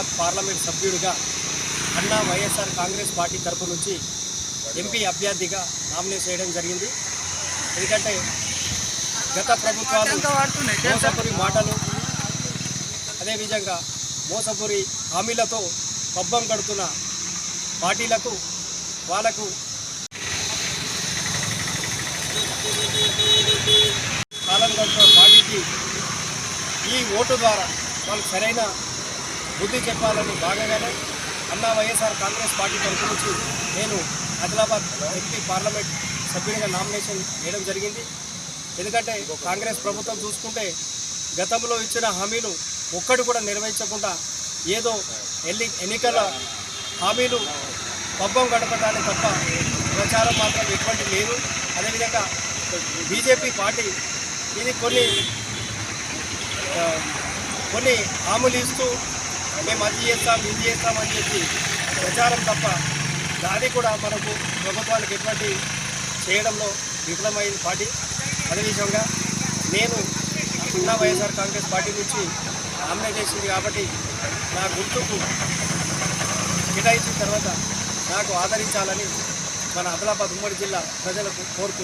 సభ్యుడిగా అన్నా వైఎస్ఆర్ కాంగ్రెస్ పార్టీ తరపు నుంచి ఎంపీ అభ్యర్థిగా నామినేట్ చేయడం జరిగింది. ఎందుకంటే గత ప్రభుత్వాలు మోసపురి మాటలు అదేవిధంగా మోసపురి హామీలతో పబ్బం గడుతున్న పార్టీలకు వాళ్ళకు కాలం గడుపుతున్న పార్టీకి ఈ ఓటు ద్వారా వాళ్ళకి సరైన బుద్ధి చెప్పాలని భాగంగానే అన్నా వైఎస్ఆర్ కాంగ్రెస్ పార్టీ తరఫు నుంచి నేను ఆదిలాబాద్ ఎంపీ పార్లమెంట్ సభ్యుడిగా నామినేషన్ వేయడం జరిగింది. ఎందుకంటే కాంగ్రెస్ ప్రభుత్వం చూసుకుంటే గతంలో ఇచ్చిన హామీలు ఒక్కటి కూడా నిర్వహించకుండా ఏదో ఎల్లి ఎన్నికల హామీలు పబ్బం గడపడానికి తప్ప ప్రచారం మాత్రం ఎటువంటి లేదు. అదేవిధంగా బీజేపీ పార్టీ ఇది కొన్ని కొన్ని హామీలు ఇస్తూ మేము అది చేస్తాం ఇది చేస్తామని చెప్పి ప్రచారం తప్ప దాని కూడా మనకు ప్రభుత్వానికి ఎటువంటి చేయడంలో విఫలమైంది పార్టీ. అదేవిధంగా నేను చిన్న వైఎస్ఆర్ కాంగ్రెస్ పార్టీ నుంచి నామినేట్ చేసింది కాబట్టి నా గుర్తుకు కేటాయించిన తర్వాత నాకు ఆదరించాలని మన ఆదిలాబాద్ ఉమ్మడి జిల్లా ప్రజలకు కోరుతున్నాను.